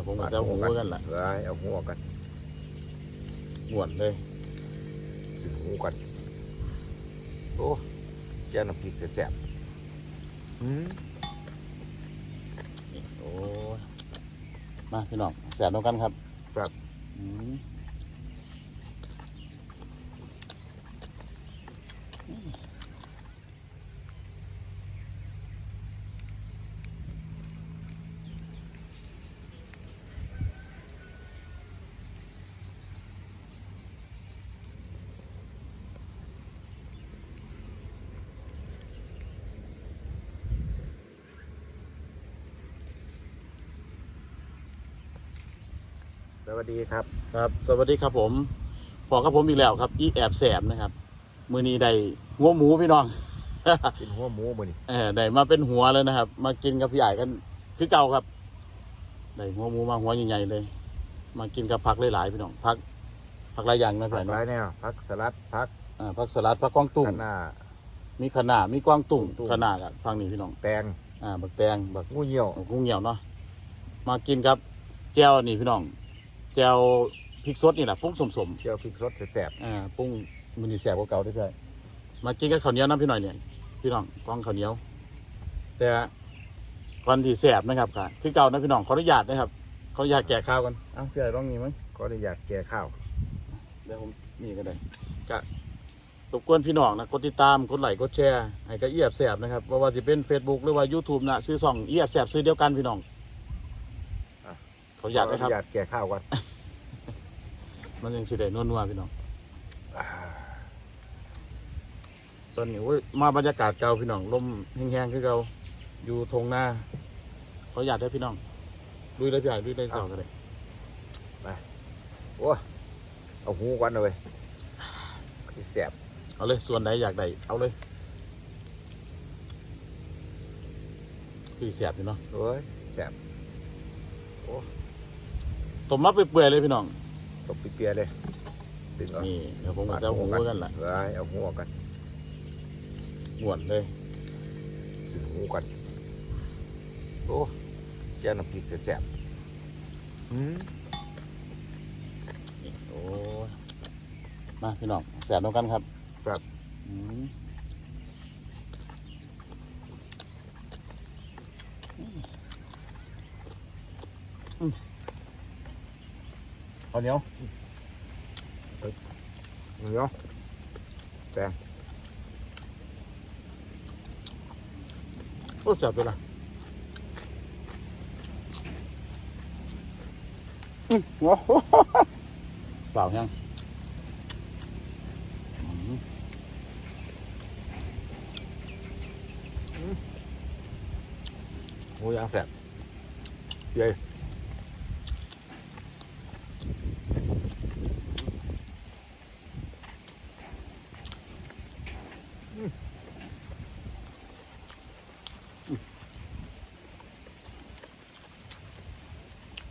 ดี๋ยวผมก็จะเอาหูกันแหละเอ้ยเอาหัวกันหวนเลยถึงหูกันโอ้แจ้น้ำพริกแซ่บๆอืมนี่โอ้ยมาพี่น้องแสบน้องกันครับ ครับ อืมส วัสดีครับ ครับ สวัสดีครับผมพอกับผมอีกแล้วครับ อีแอบแสบนะครับ มือนี้ได้หัวหมูพี่น้องกินหัวหมูมื้อนี้เออได้มาเป็นหัวเลยนะครับ มากินกับพี่ใหญ่กัน คือเก่าครับได้หัวหมูมาหัวใหญ่ๆเลย มากินกับผักหลายๆพี่น้องผักผักหลายอย่างนะพี่ผักใหญ่หลายเนาะแนวผักสลัดผักอ่าผักสลัดผักกวางตุ้งคะน้า มีขนามีกวางตุ้งตุ้ง ขนากับฟังนี่พี่น้องแตงอ่าบักแตงบัก งูเหี่ยว กุ้งเหนียวเนาะมากินครับแจ่วนี่พี่น้อง แจ่วพริกสดนี่แหละปรุ้งสมๆเจียวพริกสดแซ่บอ่าปรุ้งมันนี่แสบกว่าเก่าได้ใช่มากินกับข้าวเหนียวน้ำพี่หน่อยเนี่ยพี่น้องกล้องข้าวเหนียว แต่ก่อนที่แสบนะครับค่ะคือเก่านะพี่น้องขออนุญาตนะครับขออนุญาตแก่ข้าวกันเอ้าพี่ใหญ่ต้องมีมั้ยๆขออนุญาตแก่ข้าวเดี๋ยวผมนี่ก็ได้ก็รบกวนพี่น้องนะกดติดตามกดไลค์กดแชร์ให้กับเอียบแสบนะครับว่าว่าจะเป็น Facebook หรือว่า YouTube นะซื้อส่องเอียบแสบซื้อเดียวกันพี่น้อง ขออนุญาตนะครับขออนุญาตแก่ข้าวก่อนมันยังสิได้นัวๆพี่น้องอ่าตอนนี้โอ้ยมาบรรยากาศเก่าพี่น้องลมแห้งๆคือเก่าอยู่ทงหน้า เขาอยากได้พี่น้องลุยเลยพี่ใหญ่ลุยเลยต่อกันเลยโอ้เอาหูก่อนเลยที่แซ่บเอาเลยส่วนใดอยากได้เอาเลยพี่เสียบอยู่เนาะโอ้ยแซ่บ ต้มมาเปื่อยๆเลยพี่น้องตบเปียๆเลยดึงเอานี่เดี๋ยวผมก็จะเอาหูกันแหละเอ้ยเอาหัวกันหวนเลยถึงหูกันโอ้แจ้น้ำพริกแซ่บๆอืมนี่โอ้ยมาพี่น้องแสบน้องกันครับครับอืมอืม ข้าวเหนียวเนาะโอ้จับไปละอืมโอ้โหเปล่ายังอืมหมูย่างแซ่บเย้ยอืม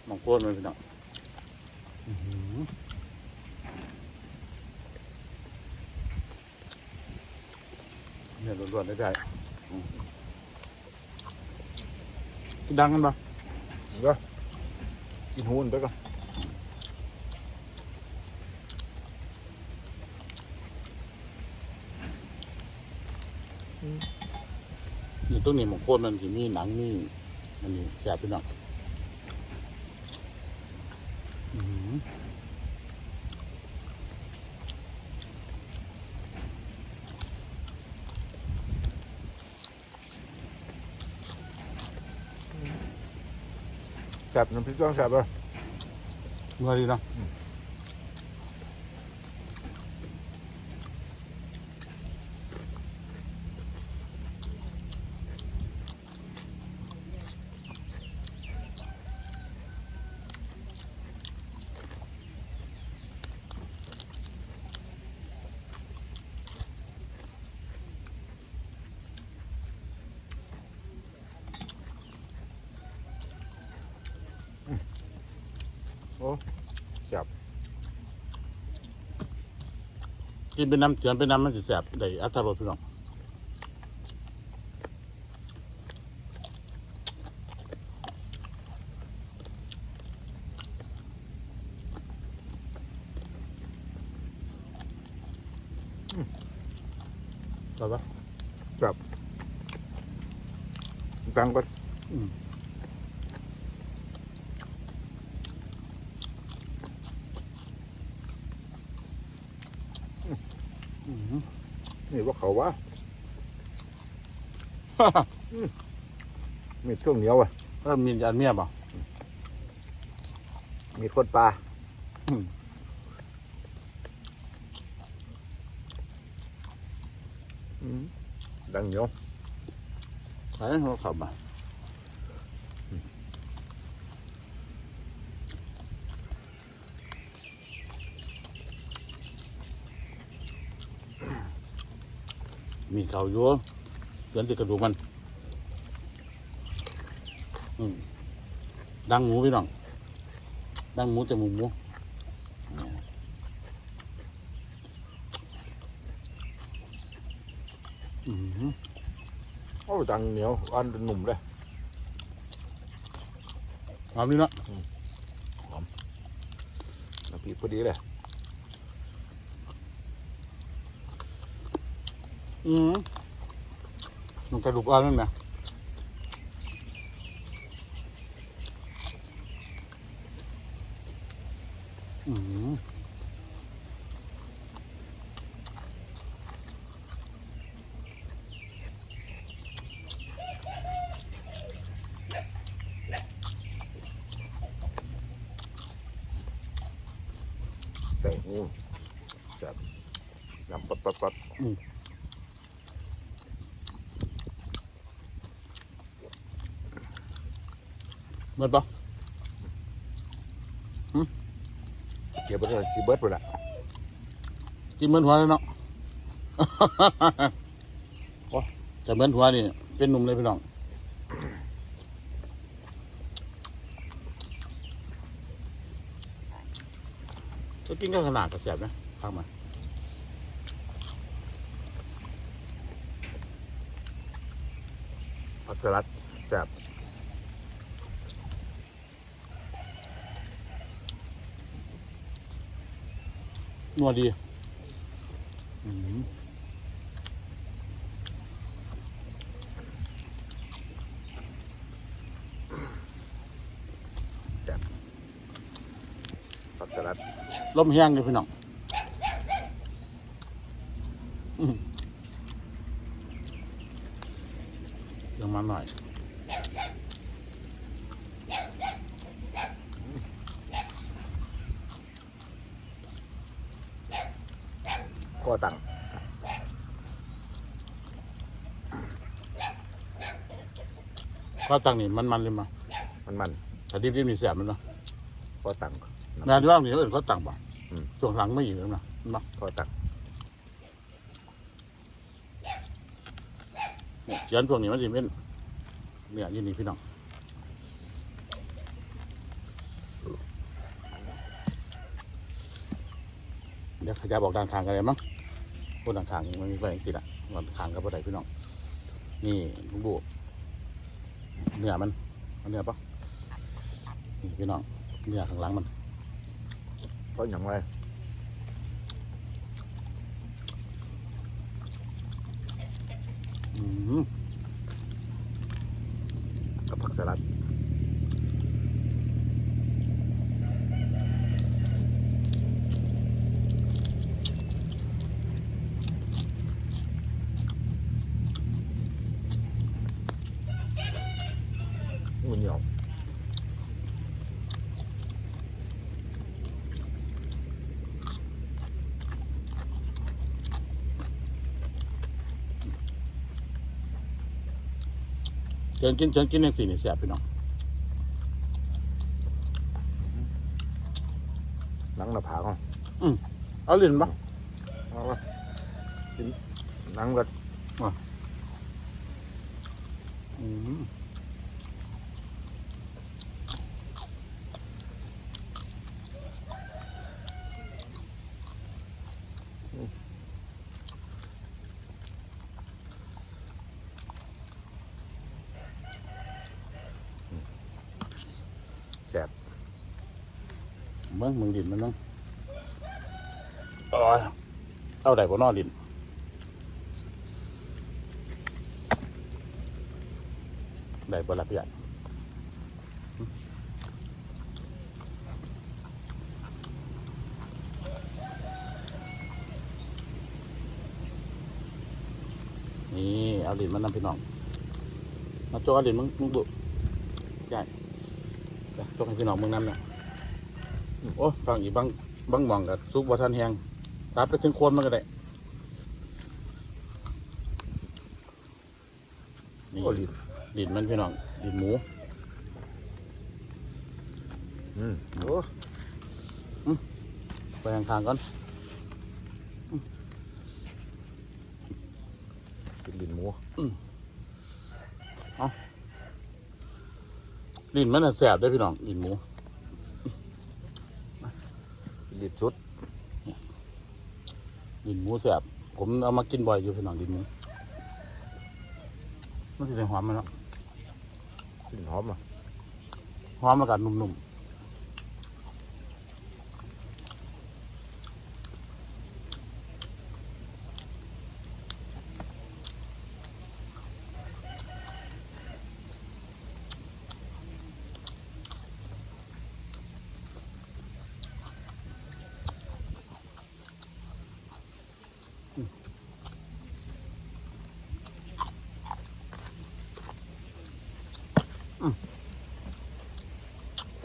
มองโค ตรมันพี่น้องเนี่ยรวนๆได้ได้อืมกินดังกันปะเดี๋ยวกินหูมันไปก่อนนี่ตรงนี้มองโคตรมันที่มีหนังมีอันนี้แสบพี่น้องอื้อหือ แซ่บน้ำพริกต้องแซ่บป่ะเมื่อดีเนาะ กินเป็นน้ำเสียนเป็นน้ำมันสิแสบได้อัตรารสพี่น้องอร่อยปะจับตังก็อืม เขาว่ามีช่วงเหนียวอะแล้วมีอันเมียบ่มีคนปลาอืมอืมดังเหนียวใช่เขาขับมา มีเขาอยู่เดือนติดกระดูกมัน อืมดังหมูพี่น้อง ดังหมูจมูกหมูอืมโอ้ดังเหนียวอันหนุ่มเลยหอมนี่เนาะน้ำพริกพอดีเลย อืมมันกระดูกอ่อนนั่นนะอืมใส่หูจับยำปัดปัดปัด เบิดปะเก็บไปเลยซีเบิร์ดไปละกินเหมือนหัวเลยเนาะ โอ้จะเหมือนหัวนี่เป็นหนุ่มเลยพี่น้องจะกินก็ขนาดกับแสบนะพักมาผักสลัดแซ่บ นัวดีอืมแซ่บผักสลัดลมแห้งเลยพี่น้องอืมยังมาหน่อย ข้อตัง ก็ตั้งนี่มันมันๆเลยมามันมันถ้าดิบดิบๆนี่แสบมันเนาะข้อตังงานที่ว่างนี่เขาเอื่นเขาตั้งบ่อืมช่วงหลังไม่อยู่แล้วนะเนาะข้อตังเนี่ยเขียนพวกนี้มันจะเป็นเนี่ยอยี่นี่พี่น้องเดี๋ยวขยายบอกด้านข้างกันเลยมั้งพวกด้านข้างมันมีไฟจริงๆละด้านข้างกับบ่ได้พี่น้องนี่ลุงบู เนื้อมันเอาเนื้อปะนี่พี่น้องเนื้อข้างหลังมันเพราะอย่างไรอืมกับผักสลัดงูเหนียว เชิญกินเชิญกินอย่างสี่นี่แสบพี่น้องหนังหน้าผากอะเอาลิ้นปะเอาวะกินหนังก็อืม แสบมืองมึงดินมันน้งเอาได้บ่นอดินได้บ่ละเพียนนี่เอาดินมานำพี่น้องมาโจ้เอาดินมึงมึงบุกใญ่ ญ่โจกให้พี่น้องมึงนำเนี่ยโอ้ฟังอีกบางบางหมองกับซุกบ่ทันแหงตัดไปถึงโคนมันก็ได้นี่โอ้ลิ้นดินมันพี่น้องดินหมูอืมโอ้ไปข้างๆก่อนเป็นลิ้นหมู ดินมันน่ะแสบได้อพี่น้องดินหมูเป็นลิ้นสุดดินหมูแสบผมเอามากินบ่อยอยู่พี่น้องดินหมูมันสิได้หอมมันเนาะลิ้นหอมอะหอมแล้วก็นุ่มๆ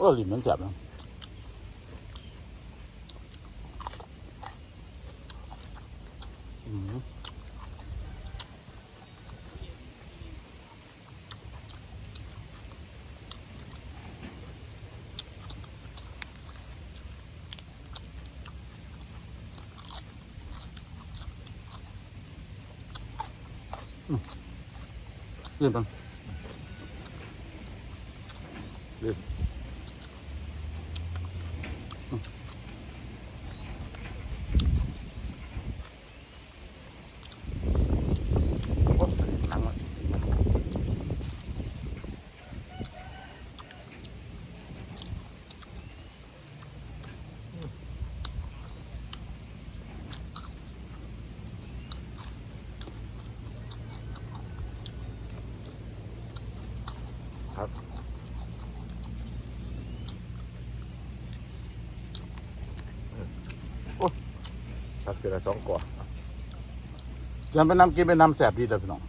โอ้ดินมันแสบนะอืมลื่นปัง โอ้หนังมันพัก เดือละสองก่อจะไปน้ำกินไปน้ำแสบดีแต่พี่น้อง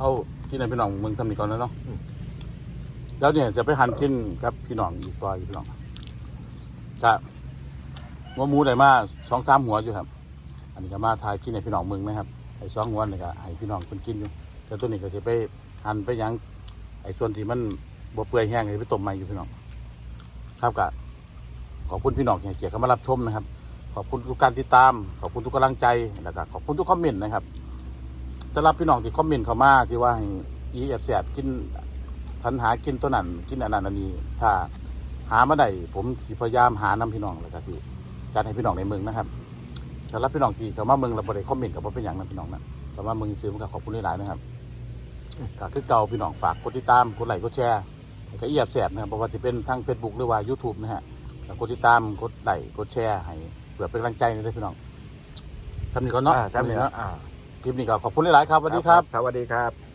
เอาที่ไหนพี่น้องมึงทำนี่ก่อนแล้วเนาะแล้วเนี่ยจะไปหั่นกินครับพี่น้องอีกตัวอยู่พี่น้องครับหัวหมูได้มาสองสามหัวอยู่ครับ อันนี้ก็มาทายกินให้พี่น้องมึงนะครับไอ้สองหัวนี่ก็ให้พี่น้องคนกินอยู่แต่ตัวนี้ก็จะไปหั่นไปหยังไอ้ส่วนที่มันบ่เปื่อยแห้งเลยไปต้มใหม่อยู่พี่น้องครับก็ขอบคุณพี่น้องที่ให้เกียรติเข้ามารับชมนะครับ ขอบคุณทุกการติดตาม ขอบคุณทุกกำลังใจแล้วก็ขอบคุณทุกคอมเมนต์นะครับ สำหรับพี่น้องที่คอมเมนต์เข้ามาที่ว่าให้อีแอบแสบกินทันหากินตัวนั้นกินอันนั้นอันนี้ ถ้าหามาได้ผมสิพยายามหานำพี่น้องแล้วก็สิจัดให้พี่น้องในเมืองนะครับสำหรับพี่น้องที่เข้ามาเมืองเราบริคอมเมนต์กับว่าเป็นอย่างนั้นพี่น้องนะแต่ว่าเมืองซื้อมันก็ขอบคุณหลายๆนะครับก็คือเก่าพี่น้องฝากกดติดตามกดไลค์กดแชร์แล้วก็อีแอบแสบนะครับเพราะว่าจะเป็นทั้ง Facebook หรือว่า YouTube นะฮะแล้วกดติดตามกดไลค์กดแชร์ให้เพื่อเป็นกำลังใจให้ด้วยพี่น้องทำนี้ก่อนเนาะอ่าใช่ไหมเนาะอ่า คลิปนี้ก็ขอบคุณหลายๆครับสวัสดีครับ สวัสดีครับ